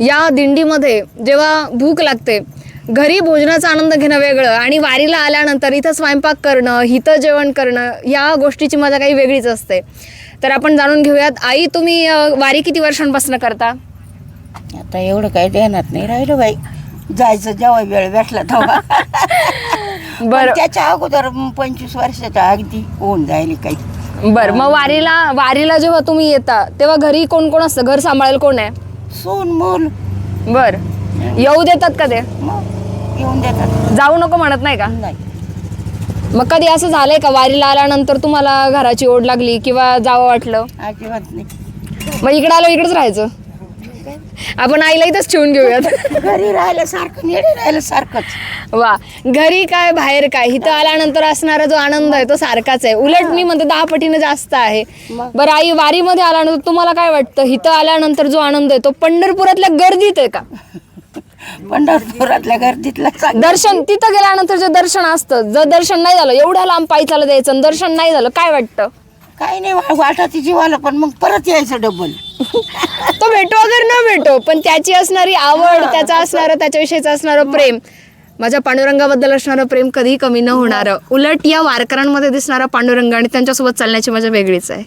या दिंडीमध्ये जेव्हा भूक लागते घरी भोजनाचा आनंद घेणं वेगळं आणि वारीला आल्यानंतर इथं स्वयंपाक करणं हिथं जेवण करणं या गोष्टीची मजा काही वेगळीच असते. तर आपण जाणून घेऊयात आई तुम्ही वारी किती वर्षांपासून करता? आता एवढं काही ध्यानात नाही राहिलं बाई. जायचं जेव्हा वेळ भेटला तेव्हा. बरं. त्याच्या अगोदर पंचवीस वर्षाच्या अगदी होऊन जायला काही. बरं मग वारीला वारीला जेव्हा तुम्ही येता तेव्हा घरी कोण कोण असतं? घर सांभाळेल कोण आहे? सून मूल. बर. येऊ देतात का ते? मग येऊन देतात. जाऊ नको म्हणत नाही का? नाही. मग कधी असं झालंय का? वारीला आल्यानंतर तुम्हाला घराची ओढ लागली किंवा जावं वाटलं? अजिबात नाही. मग इकडे आलो इकडेच राहायचं. आपण आईला इथंच ठेवून घेऊयात. घरी राहिलं सारखं नेडे राहिलं सारखंच. वा घरी काय बाहेर काय? इथं आल्यानंतर असणारा जो आनंद आहे तो सारखाच आहे. उलट मी म्हणते दहा पटीने जास्त आहे. मग? बरं आई वारीमध्ये आल्यानंतर तुम्हाला काय वाटतं? इथं आल्यानंतर जो आनंद आहे तो पंढरपुरातल्या गर्दीत आहे का? पंढरपुरातल्या गर्दीतला चांगलं दर्शन तिथं गेल्यानंतर जे दर्शन असतं जर दर्शन नाही झालं एवढ्या लांब पायी चालत द्यायचं आणि दर्शन नाही झालं काय वाटतं? काही नाही वा- वाटत जीवाला पण मग परत यायचं डबल तो भेटो अगर न भेटो पण त्याची असणारी आवड त्याचा असणारं त्याच्याविषयीचं असणारं प्रेम माझ्या पांडुरंगाबद्दल असणारं प्रेम कधीही कमी न होणारं. उलट या वारकऱ्यांमध्ये दिसणारा पांडुरंग आणि त्यांच्यासोबत चालण्याची मजा वेगळीच आहे.